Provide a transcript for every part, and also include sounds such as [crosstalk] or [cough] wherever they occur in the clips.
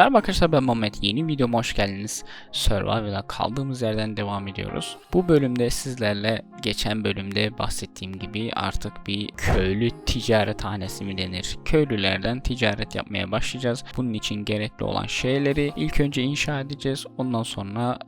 Merhaba arkadaşlar ben Muhammed. Yeni videoma hoş geldiniz. Survival'a kaldığımız yerden devam ediyoruz. Bu bölümde sizlerle geçen bölümde bahsettiğim gibi artık bir köylü ticarethanesi mi denir? Köylülerden ticaret yapmaya başlayacağız. Bunun için gerekli olan şeyleri ilk önce inşa edeceğiz. Ondan sonra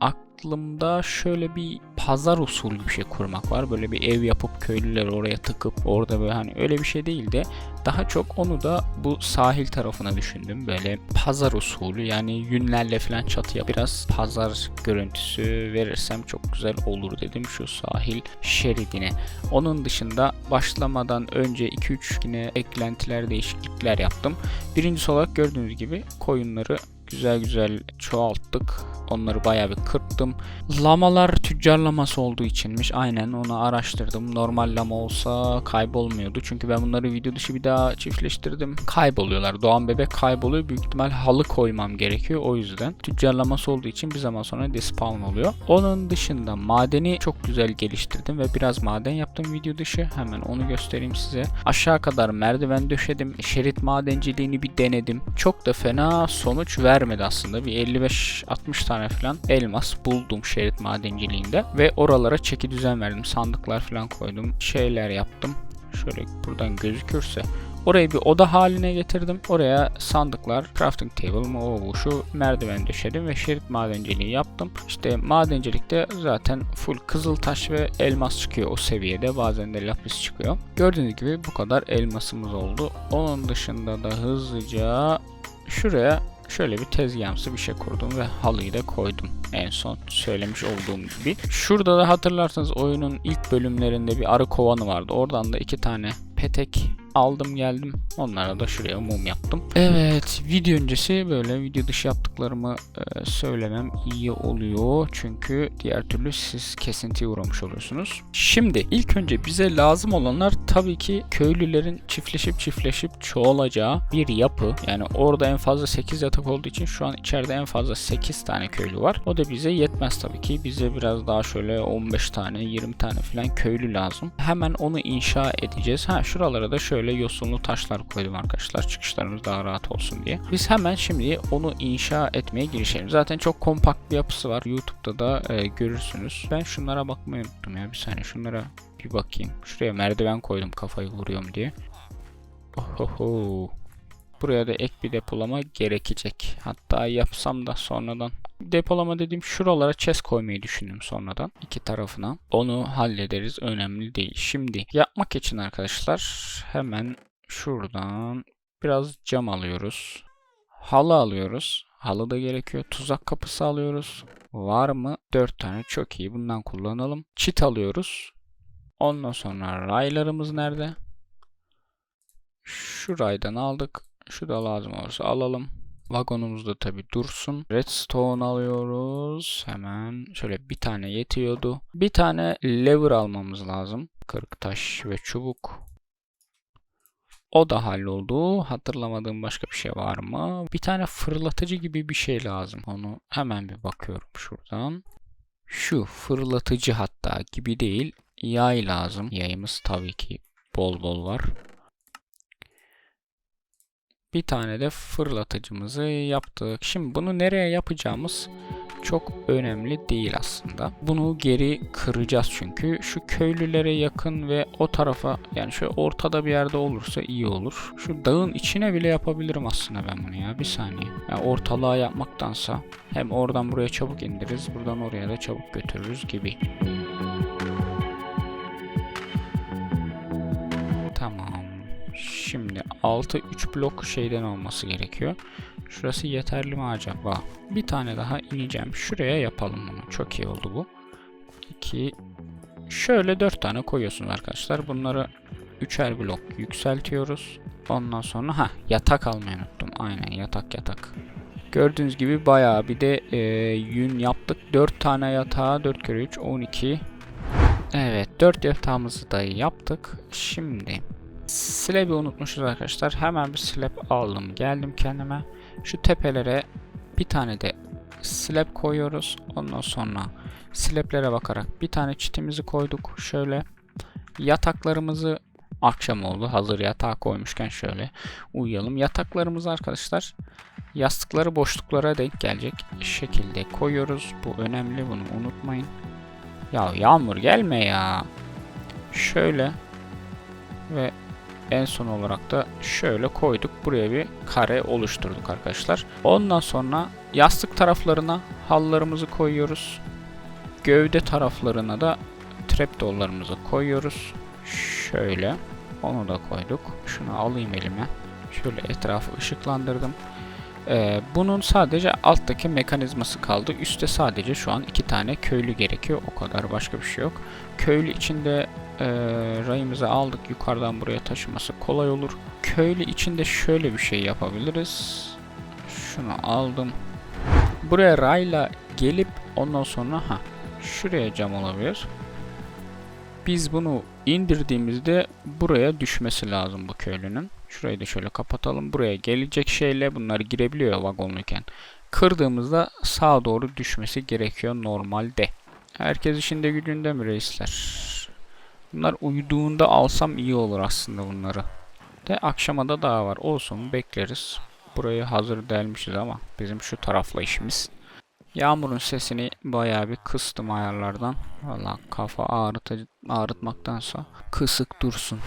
aklımda şöyle bir pazar usulü bir şey kurmak var. Böyle bir ev yapıp köylüleri oraya tıkıp orada böyle hani öyle bir şey değil de daha çok onu da bu sahil tarafına düşündüm. Böyle pazar usulü yani yünlerle falan çatıya biraz pazar görüntüsü verirsem çok güzel olur dedim şu sahil şeridine. Onun dışında başlamadan önce 2-3 yine eklentiler değişiklikler yaptım. Birincisi olarak gördüğünüz gibi koyunları güzel güzel çoğalttık. Onları bayağı bir kırptım. Lamalar tüccar laması olduğu içinmiş. Aynen onu araştırdım. Normal lama olsa kaybolmuyordu. Çünkü ben bunları video dışı bir daha çiftleştirdim. Kayboluyorlar. Doğan bebek kayboluyor. Büyük ihtimal halı koymam gerekiyor. O yüzden. Tüccar laması olduğu için bir zaman sonra despawn oluyor. Onun dışında madeni çok güzel geliştirdim ve biraz maden yaptım video dışı. Hemen onu göstereyim size. Aşağı kadar merdiven döşedim. Şerit madenciliğini bir denedim. Çok da fena sonuç vermedi aslında. Bir 55-60 tane falan elmas buldum şerit madenciliğinde ve oralara çeki düzen verdim. Sandıklar falan koydum. Şeyler yaptım. Şöyle buradan gözükürse Orayı bir oda haline getirdim. Oraya sandıklar, crafting table mı o bu şu merdiven döşedim ve şerit madenciliği yaptım. İşte madencilikte zaten full kızıl taş ve elmas çıkıyor o seviyede. Bazen de lapis çıkıyor. Gördüğünüz gibi bu kadar elmasımız oldu. Onun dışında da hızlıca şuraya şöyle bir tezgahımsı bir şey kurdum ve halıyı da koydum. En son söylemiş olduğum gibi. Şurada da hatırlarsanız oyunun ilk bölümlerinde bir arı kovanı vardı. Oradan da iki tane petek aldım geldim. Onlara da şuraya mum yaptım. Evet video öncesi böyle video dışı yaptıklarımı e, söylemem iyi oluyor. Çünkü diğer türlü siz kesintiye uğramış oluyorsunuz. Şimdi ilk önce bize lazım olanlar tabii ki köylülerin çiftleşip çiftleşip çoğalacağı bir yapı. Yani orada en fazla 8 yatak olduğu için şu an içeride en fazla 8 tane köylü var. O da bize yetmez tabii ki. Bize biraz daha şöyle 15 tane 20 tane falan köylü lazım. Hemen onu inşa edeceğiz. Ha şuralara da şöyle yosunlu taşlar koydum arkadaşlar. Çıkışlarımız daha rahat olsun diye. Biz hemen şimdi onu inşa etmeye girişelim. Zaten çok kompakt bir yapısı var. YouTube'da da e, görürsünüz. Ben şunlara bakmayı unuttum ya. Bir saniye şunlara bir bakayım. Şuraya merdiven koydum kafayı vuruyorum diye. Ohoho. Buraya da ek bir depolama gerekecek. Hatta yapsam da sonradan. Depolama dediğim şuralara chest koymayı düşündüm sonradan. iki tarafına. Onu hallederiz. Önemli değil. Şimdi yapmak için arkadaşlar hemen şuradan biraz cam alıyoruz. Halı alıyoruz. Halı da gerekiyor. Tuzak kapısı alıyoruz. Var mı? 4 tane. Çok iyi. Bundan kullanalım. Çit alıyoruz. Ondan sonra raylarımız nerede? Şu raydan aldık. Şu da lazım olursa alalım. Vagonumuz da tabi dursun. Redstone alıyoruz. Hemen şöyle bir tane yetiyordu. Bir tane lever almamız lazım. Kırık taş ve çubuk. O da halloldu. Hatırlamadığım başka bir şey var mı? Bir tane fırlatıcı gibi bir şey lazım. Onu hemen bir bakıyorum şuradan. Şu fırlatıcı hatta gibi değil. Yay lazım. Yayımız tabii ki bol bol var. Bir tane de fırlatıcımızı yaptık. Şimdi bunu nereye yapacağımız çok önemli değil aslında. Bunu geri kıracağız çünkü. Şu köylülere yakın ve o tarafa yani şu ortada bir yerde olursa iyi olur. Şu dağın içine bile yapabilirim aslında ben bunu ya. Bir saniye. Yani ortalığa yapmaktansa hem oradan buraya çabuk indiririz. Buradan oraya da çabuk götürürüz gibi. Şimdi 6 3 blok şeyden olması gerekiyor. Şurası yeterli mi acaba? Bir tane daha ineceğim. Şuraya yapalım bunu. Çok iyi oldu bu. 2 Şöyle 4 tane koyuyorsunuz arkadaşlar. Bunları üçer blok yükseltiyoruz. Ondan sonra ha yatak almayı unuttum. Aynen yatak yatak. Gördüğünüz gibi bayağı bir de e, yün yaptık. 4 tane yatağa 4 kere 3 12. Evet 4 yatağımızı da yaptık. Şimdi Slab'i unutmuşuz arkadaşlar. Hemen bir slab aldım. Geldim kendime. Şu tepelere bir tane de slab koyuyoruz. Ondan sonra slab'lere bakarak bir tane çitimizi koyduk. Şöyle yataklarımızı akşam oldu. Hazır yatağa koymuşken şöyle uyuyalım. Yataklarımızı arkadaşlar Yastıkları boşluklara denk gelecek şekilde koyuyoruz. Bu önemli bunu unutmayın. Ya yağmur gelme ya. Şöyle ve en son olarak da şöyle koyduk. Buraya bir kare oluşturduk arkadaşlar. Ondan sonra yastık taraflarına hallarımızı koyuyoruz. Gövde taraflarına da trapdoorlarımızı koyuyoruz. Şöyle. Onu da koyduk. Şunu alayım elime. Şöyle etrafı ışıklandırdım. Ee, bunun sadece alttaki mekanizması kaldı. Üste sadece şu an iki tane köylü gerekiyor. O kadar başka bir şey yok. Köylü içinde e, rayımızı aldık. Yukarıdan buraya taşıması kolay olur. Köylü içinde şöyle bir şey yapabiliriz. Şunu aldım. Buraya rayla gelip ondan sonra ha şuraya cam olabilir. Biz bunu indirdiğimizde buraya düşmesi lazım bu köylünün. Şurayı da şöyle kapatalım. Buraya gelecek şeyle bunlar girebiliyor vagonluyken. Kırdığımızda sağa doğru düşmesi gerekiyor normalde. Herkes işinde gücünde mi reisler? Bunlar uyuduğunda alsam iyi olur aslında bunları. De akşama da daha var. Olsun bekleriz. Burayı hazır delmişiz ama bizim şu tarafla işimiz. Yağmurun sesini bayağı bir kıstım ayarlardan. Valla kafa ağrıtı, ağrıtmaktansa kısık dursun.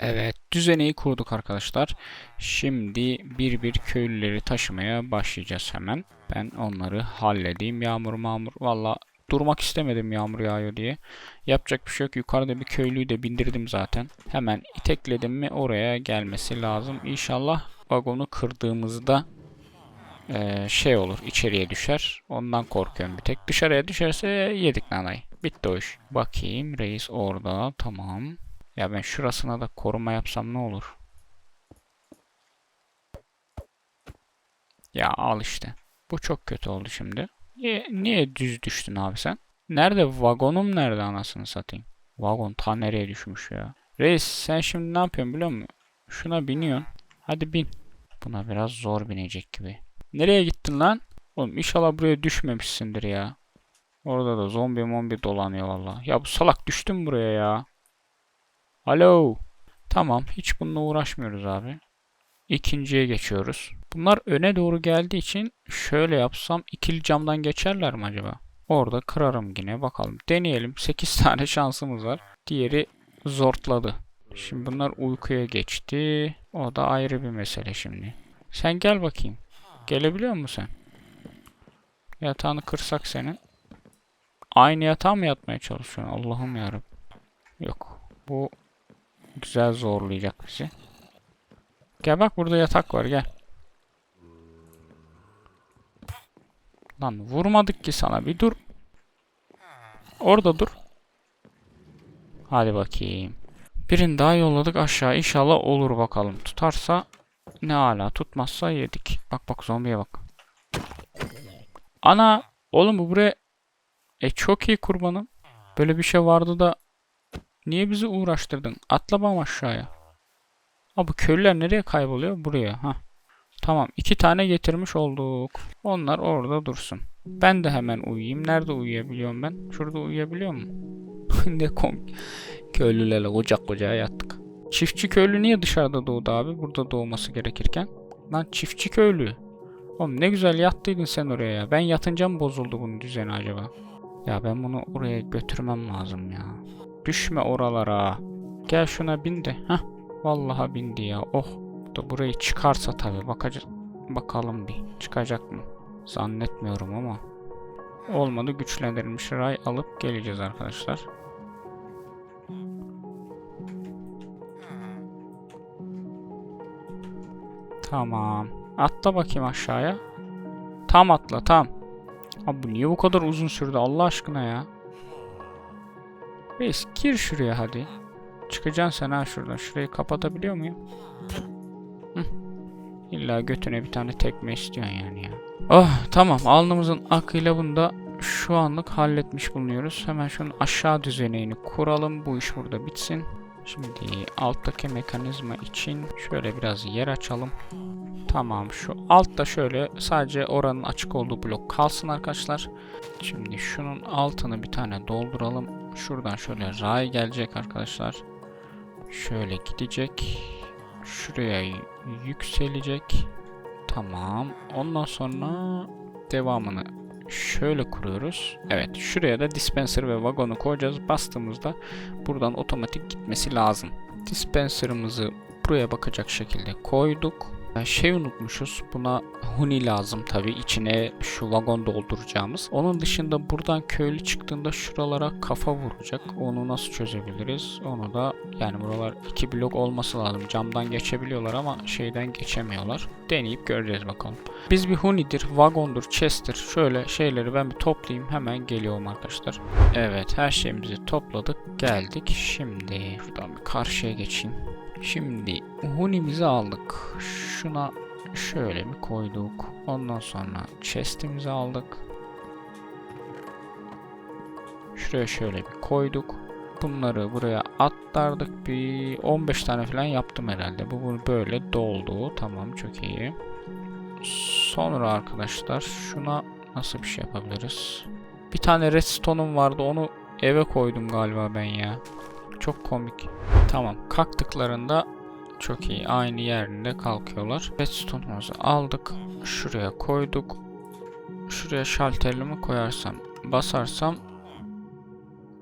Evet düzeneyi kurduk arkadaşlar. Şimdi bir bir köylüleri taşımaya başlayacağız hemen. Ben onları halledeyim. Yağmur mağmur valla durmak istemedim yağmur yağıyor diye. Yapacak bir şey yok. Yukarıda bir köylüyü de bindirdim zaten. Hemen itekledim mi oraya gelmesi lazım. İnşallah vagonu kırdığımızda eee, şey olur içeriye düşer. Ondan korkuyorum bir tek. Dışarıya düşerse yedik nanayı. Bitti o iş. Bakayım reis orada. Tamam. Ya ben şurasına da koruma yapsam ne olur? Ya al işte. Bu çok kötü oldu şimdi. Niye, niye düz düştün abi sen? Nerede vagonum nerede anasını satayım? Vagon ta nereye düşmüş ya? Reis sen şimdi ne yapıyorsun biliyor musun? Şuna biniyorsun. Hadi bin. Buna biraz zor binecek gibi. Nereye gittin lan? Oğlum inşallah buraya düşmemişsindir ya. Orada da zombi mombi dolanıyor valla. Ya bu salak düştü mü buraya ya? Alo. Tamam hiç bununla uğraşmıyoruz abi. İkinciye geçiyoruz. Bunlar öne doğru geldiği için şöyle yapsam ikili camdan geçerler mi acaba? Orada kırarım yine bakalım. Deneyelim. 8 [laughs] tane şansımız var. Diğeri zortladı. Şimdi bunlar uykuya geçti. O da ayrı bir mesele şimdi. Sen gel bakayım. Gelebiliyor musun sen? Yatağını kırsak senin. Aynı yatağa mı yatmaya çalışıyorsun? Allah'ım yarabbim. Yok. Bu güzel zorlayacak bizi. Gel bak burada yatak var gel. Lan vurmadık ki sana bir dur. Orada dur. Hadi bakayım. Birini daha yolladık aşağı. İnşallah olur bakalım. Tutarsa ne hala tutmazsa yedik. Bak bak zombiye bak. Ana oğlum bu buraya e çok iyi kurbanım. Böyle bir şey vardı da niye bizi uğraştırdın? Atla bana aşağıya. Abi köylüler nereye kayboluyor? Buraya. Ha. Tamam. iki tane getirmiş olduk. Onlar orada dursun. Ben de hemen uyuyayım. Nerede uyuyabiliyorum ben? Şurada uyuyabiliyor muyum? [laughs] ne kom köylülerle kucak kucağa yattık. Çiftçi köylü niye dışarıda doğdu abi? Burada doğması gerekirken. Lan çiftçi köylü. Oğlum ne güzel yattıydın sen oraya ya. Ben yatınca mı bozuldu bunun düzeni acaba? Ya ben bunu oraya götürmem lazım ya. Düşme oralara. Gel şuna bin de. Hah. Vallahi bindi ya. Oh. Da burayı çıkarsa tabii bakacağız. Bakalım bir. Çıkacak mı? Zannetmiyorum ama. Olmadı güçlendirilmiş ray alıp geleceğiz arkadaşlar. Tamam. Atla bakayım aşağıya. Tam atla tam. Abi bu niye bu kadar uzun sürdü Allah aşkına ya. Reis gir şuraya hadi. Çıkacaksın sen ha şuradan. Şurayı kapatabiliyor muyum? İlla götüne bir tane tekme istiyorsun yani ya. Oh tamam alnımızın akıyla bunu da şu anlık halletmiş bulunuyoruz. Hemen şunun aşağı düzenini kuralım. Bu iş burada bitsin. Şimdi alttaki mekanizma için şöyle biraz yer açalım. Tamam şu altta şöyle sadece oranın açık olduğu blok kalsın arkadaşlar. Şimdi şunun altını bir tane dolduralım. Şuradan şöyle ray gelecek arkadaşlar. Şöyle gidecek. Şuraya yükselecek. Tamam. Ondan sonra devamını şöyle kuruyoruz. Evet şuraya da dispenser ve vagonu koyacağız. Bastığımızda buradan otomatik gitmesi lazım. Dispenser'ımızı buraya bakacak şekilde koyduk. Şey unutmuşuz. Buna huni lazım tabi içine şu vagon dolduracağımız. Onun dışında buradan köylü çıktığında şuralara kafa vuracak. Onu nasıl çözebiliriz? Onu da yani buralar iki blok olması lazım. Camdan geçebiliyorlar ama şeyden geçemiyorlar. Deneyip göreceğiz bakalım. Biz bir hunidir, vagondur, chest'tir. Şöyle şeyleri ben bir toplayayım. Hemen geliyorum arkadaşlar. Evet her şeyimizi topladık. Geldik. Şimdi şuradan bir karşıya geçeyim. Şimdi hunimizi aldık. Şuna şöyle bir koyduk. Ondan sonra chest'imizi aldık. Şuraya şöyle bir koyduk. Bunları buraya atlardık. Bir 15 tane falan yaptım herhalde. Bu böyle doldu. Tamam çok iyi. Sonra arkadaşlar şuna nasıl bir şey yapabiliriz? Bir tane redstone'um vardı. Onu eve koydum galiba ben ya. Çok komik. Tamam. Kalktıklarında çok iyi. Aynı yerinde kalkıyorlar. Redstone'umuzu aldık. Şuraya koyduk. Şuraya şalterimi koyarsam, basarsam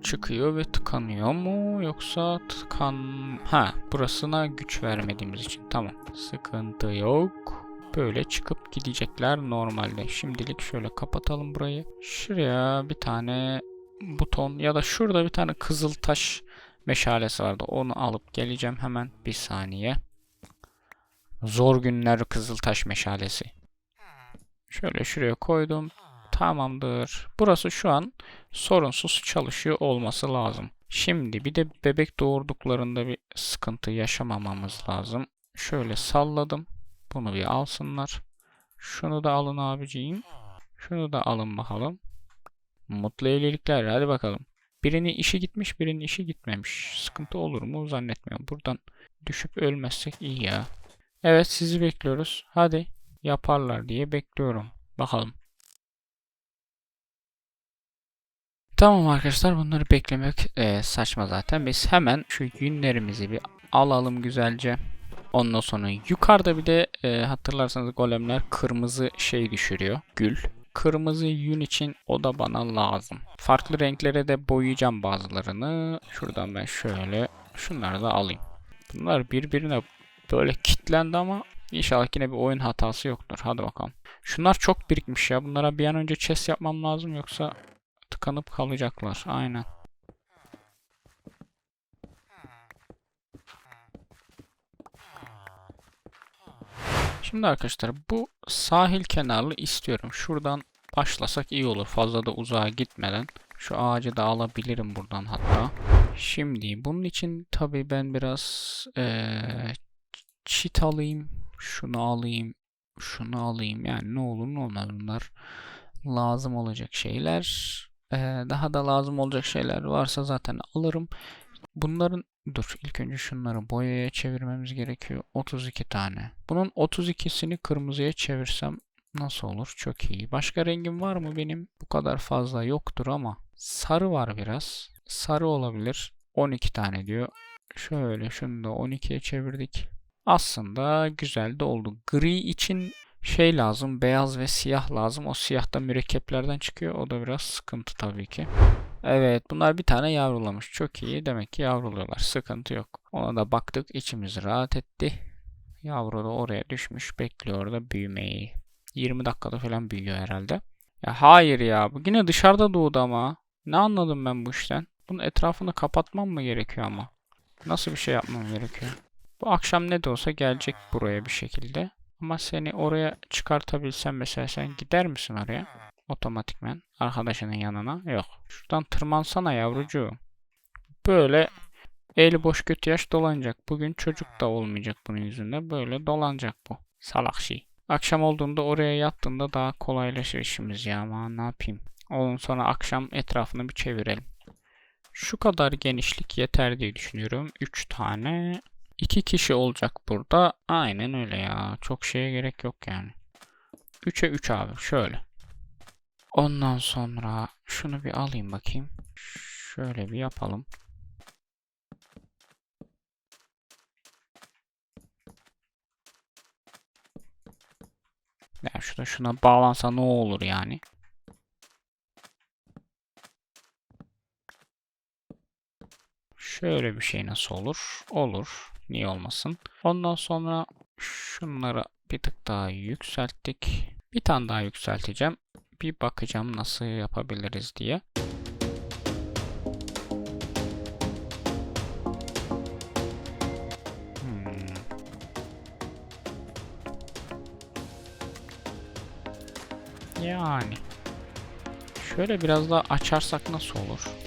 çıkıyor ve tıkanıyor mu? Yoksa tıkan... Ha, burasına güç vermediğimiz için. Tamam. Sıkıntı yok. Böyle çıkıp gidecekler normalde. Şimdilik şöyle kapatalım burayı. Şuraya bir tane buton ya da şurada bir tane kızıl taş meşalesi vardı. Onu alıp geleceğim hemen. Bir saniye. Zor günler Kızıltaş meşalesi. Şöyle şuraya koydum. Tamamdır. Burası şu an sorunsuz çalışıyor olması lazım. Şimdi bir de bebek doğurduklarında bir sıkıntı yaşamamamız lazım. Şöyle salladım. Bunu bir alsınlar. Şunu da alın abiciğim. Şunu da alın bakalım. Mutlu evlilikler. Hadi bakalım. Birinin işi gitmiş, birinin işi gitmemiş. Sıkıntı olur mu zannetmiyorum. Buradan düşüp ölmezsek iyi ya. Evet sizi bekliyoruz. Hadi yaparlar diye bekliyorum. Bakalım. Tamam arkadaşlar bunları beklemek e, saçma zaten. Biz hemen şu yünlerimizi bir alalım güzelce. Ondan sonra yukarıda bir de e, hatırlarsanız golemler kırmızı şey düşürüyor. Gül. Kırmızı yün için o da bana lazım. Farklı renklere de boyayacağım bazılarını. Şuradan ben şöyle şunları da alayım. Bunlar birbirine böyle kitlendi ama inşallah yine bir oyun hatası yoktur. Hadi bakalım. Şunlar çok birikmiş ya. Bunlara bir an önce chest yapmam lazım yoksa tıkanıp kalacaklar. Aynen. Şimdi arkadaşlar bu sahil kenarlı istiyorum. Şuradan başlasak iyi olur. Fazla da uzağa gitmeden. Şu ağacı da alabilirim buradan hatta. Şimdi bunun için tabii ben biraz eee çit alayım. Şunu alayım. Şunu alayım. Yani ne olur ne olmaz bunlar lazım olacak şeyler. Eee, daha da lazım olacak şeyler varsa zaten alırım. Bunların dur ilk önce şunları boyaya çevirmemiz gerekiyor. 32 tane. Bunun 32'sini kırmızıya çevirsem nasıl olur? Çok iyi. Başka rengim var mı benim? Bu kadar fazla yoktur ama sarı var biraz. Sarı olabilir. 12 tane diyor. Şöyle şunu da 12'ye çevirdik. Aslında güzel de oldu. Gri için şey lazım. Beyaz ve siyah lazım. O siyah da mürekkeplerden çıkıyor. O da biraz sıkıntı tabii ki. Evet bunlar bir tane yavrulamış. Çok iyi. Demek ki yavruluyorlar. Sıkıntı yok. Ona da baktık. içimiz rahat etti. Yavru da oraya düşmüş. Bekliyor da büyümeyi. 20 dakikada falan büyüyor herhalde. Ya hayır ya. Bu yine dışarıda doğdu ama. Ne anladım ben bu işten? Bunun etrafını kapatmam mı gerekiyor ama? Nasıl bir şey yapmam gerekiyor? Bu akşam ne de olsa gelecek buraya bir şekilde. Ama seni oraya çıkartabilsem mesela sen gider misin oraya? Otomatikmen arkadaşının yanına. Yok. Şuradan tırmansana yavrucuğum. Böyle eli boş göt yaş dolanacak. Bugün çocuk da olmayacak bunun yüzünde. Böyle dolanacak bu. Salak şey. Akşam olduğunda oraya yattığında daha kolaylaşır işimiz ya ama ne yapayım. Ondan sonra akşam etrafını bir çevirelim. Şu kadar genişlik yeter diye düşünüyorum. 3 tane. 2 kişi olacak burada. Aynen öyle ya. Çok şeye gerek yok yani. 3'e 3 abi. Şöyle. Ondan sonra şunu bir alayım bakayım. Şöyle bir yapalım. şurada şuna bağlansa ne olur yani? Şöyle bir şey nasıl olur? Olur. Niye olmasın? Ondan sonra şunları bir tık daha yükselttik. Bir tane daha yükselteceğim. Bir bakacağım nasıl yapabiliriz diye. Hmm. Yani. Şöyle biraz daha açarsak nasıl olur?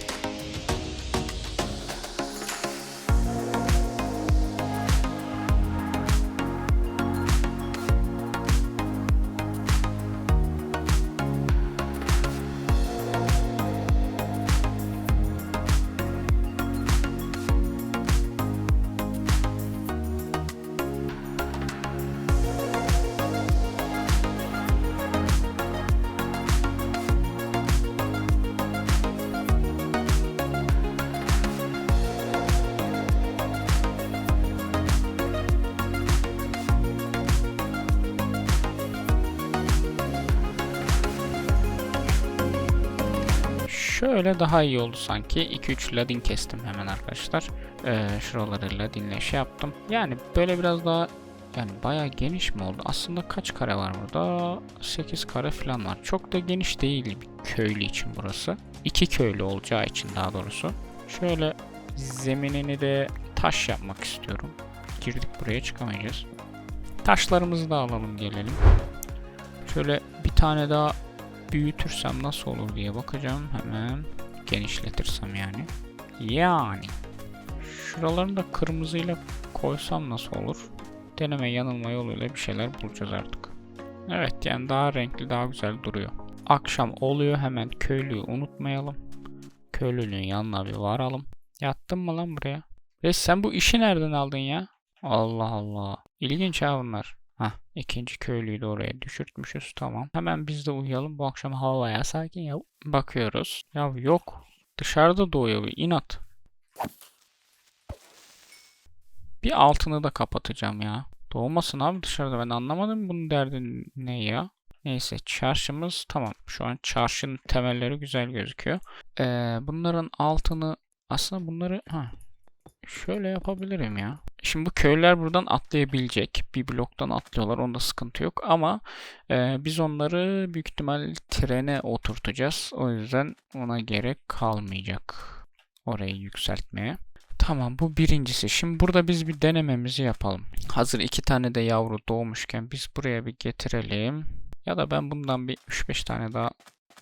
Şöyle daha iyi oldu sanki. 2-3 ladin kestim hemen arkadaşlar. Ee, şuraları ladinle şey yaptım. Yani böyle biraz daha yani bayağı geniş mi oldu? Aslında kaç kare var burada? 8 kare falan var. Çok da geniş değil bir köylü için burası. 2 köylü olacağı için daha doğrusu. Şöyle zeminini de taş yapmak istiyorum. Girdik buraya çıkamayacağız. Taşlarımızı da alalım gelelim. Şöyle bir tane daha büyütürsem nasıl olur diye bakacağım hemen. Genişletirsem yani. Yani. Şuralarını da kırmızıyla koysam nasıl olur? Deneme yanılma yoluyla bir şeyler bulacağız artık. Evet yani daha renkli daha güzel duruyor. Akşam oluyor hemen köylüyü unutmayalım. Köylünün yanına bir varalım. Yattın mı lan buraya? Reis sen bu işi nereden aldın ya? Allah Allah. İlginç ha bunlar. İkinci köylüyü de oraya düşürtmüşüz tamam. Hemen biz de uyuyalım bu akşam hava bayağı sakin ya. Bakıyoruz. Ya yok. Dışarıda doğuyor bir inat. Bir altını da kapatacağım ya. Doğmasın abi dışarıda ben anlamadım bunun derdi ne ya. Neyse çarşımız tamam. Şu an çarşının temelleri güzel gözüküyor. Ee, bunların altını aslında bunları ha, şöyle yapabilirim ya. Şimdi bu köylüler buradan atlayabilecek. Bir bloktan atlıyorlar. Onda sıkıntı yok. Ama e, biz onları büyük ihtimal trene oturtacağız. O yüzden ona gerek kalmayacak. Orayı yükseltmeye. Tamam bu birincisi. Şimdi burada biz bir denememizi yapalım. Hazır iki tane de yavru doğmuşken biz buraya bir getirelim. Ya da ben bundan bir 3-5 tane daha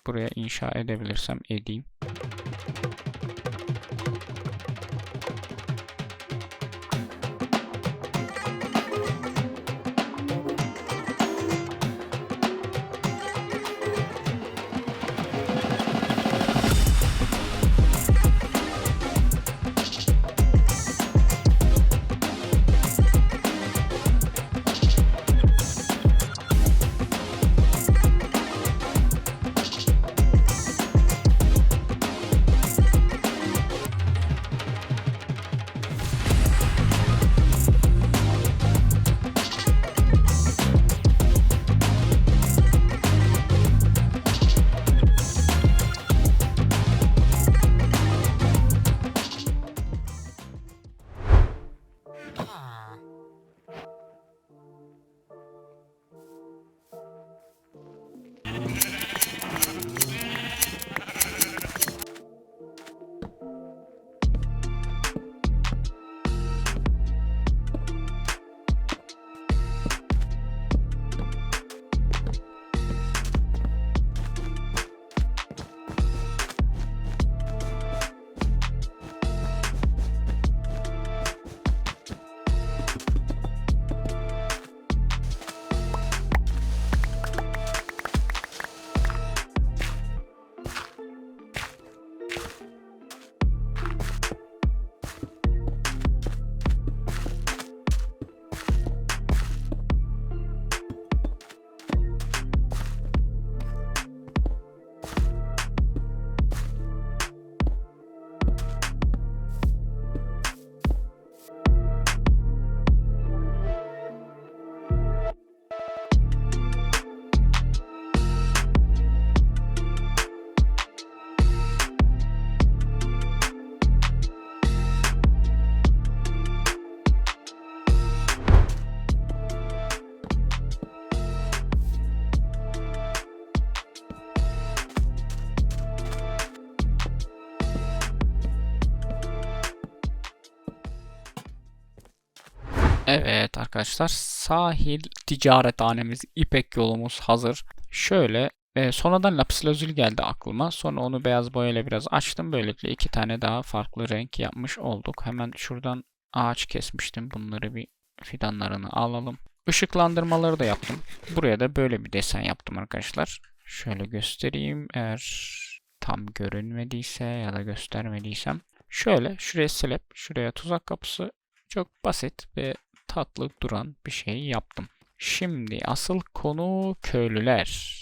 buraya inşa edebilirsem edeyim. Evet arkadaşlar sahil ticarethanemiz İpek yolumuz hazır. Şöyle e, sonradan lapis lazuli geldi aklıma. Sonra onu beyaz boyayla biraz açtım. Böylelikle iki tane daha farklı renk yapmış olduk. Hemen şuradan ağaç kesmiştim. Bunları bir fidanlarını alalım. Işıklandırmaları da yaptım. Buraya da böyle bir desen yaptım arkadaşlar. Şöyle göstereyim eğer tam görünmediyse ya da göstermediysem. Şöyle şuraya slab, şuraya tuzak kapısı. Çok basit ve tatlı duran bir şey yaptım. Şimdi asıl konu köylüler.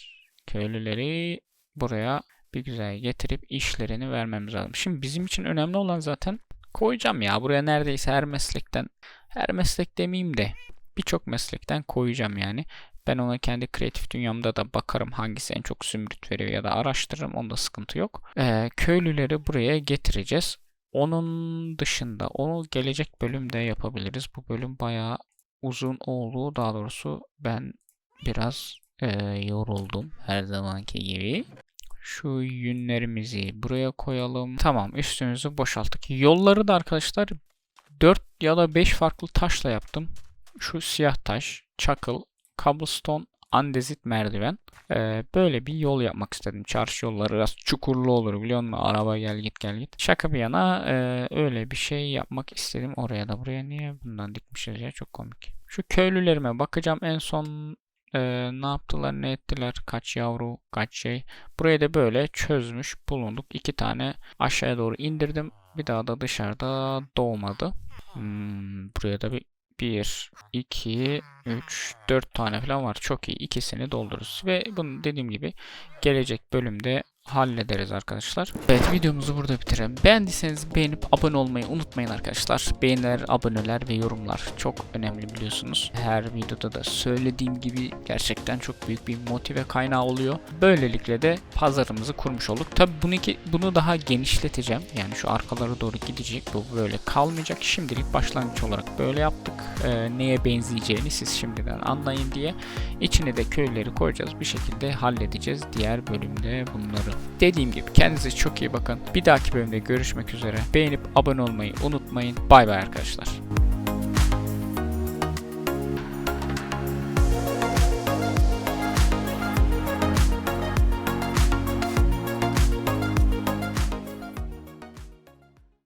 Köylüleri buraya bir güzel getirip işlerini vermemiz lazım. Şimdi bizim için önemli olan zaten koyacağım ya. Buraya neredeyse her meslekten, her meslek demeyeyim de birçok meslekten koyacağım yani. Ben ona kendi kreatif dünyamda da bakarım hangisi en çok zümrüt veriyor ya da araştırırım. Onda sıkıntı yok. Ee, köylüleri buraya getireceğiz. Onun dışında onu gelecek bölümde yapabiliriz. Bu bölüm bayağı uzun oldu. Daha doğrusu ben biraz e, yoruldum her zamanki gibi. Şu yünlerimizi buraya koyalım. Tamam üstümüzü boşalttık. Yolları da arkadaşlar 4 ya da 5 farklı taşla yaptım. Şu siyah taş, çakıl, cobblestone, andezit merdiven. Ee, böyle bir yol yapmak istedim. Çarşı yolları biraz çukurlu olur biliyor musun? Araba gel git gel git. Şaka bir yana e, öyle bir şey yapmak istedim. Oraya da buraya niye bundan dikmişiz ya çok komik. Şu köylülerime bakacağım en son e, ne yaptılar ne ettiler kaç yavru kaç şey. Burayı da böyle çözmüş bulunduk. İki tane aşağıya doğru indirdim. Bir daha da dışarıda doğmadı. Hmm, buraya da bir 1, 2, 3, 4 tane falan var. Çok iyi. İkisini doldururuz. Ve bunu dediğim gibi gelecek bölümde hallederiz arkadaşlar. Evet videomuzu burada bitirelim. Beğendiyseniz beğenip abone olmayı unutmayın arkadaşlar. Beğeniler, aboneler ve yorumlar çok önemli biliyorsunuz. Her videoda da söylediğim gibi gerçekten çok büyük bir motive kaynağı oluyor. Böylelikle de pazarımızı kurmuş olduk. Tabi bunu, ki, bunu daha genişleteceğim. Yani şu arkalara doğru gidecek. Bu böyle kalmayacak. Şimdilik başlangıç olarak böyle yaptık. Ee, neye benzeyeceğini siz şimdiden anlayın diye. İçine de köyleri koyacağız. Bir şekilde halledeceğiz. Diğer bölümde bunları. Dediğim gibi kendinize çok iyi bakın. Bir dahaki bölümde görüşmek üzere. Beğenip abone olmayı unutmayın. Bay bay arkadaşlar.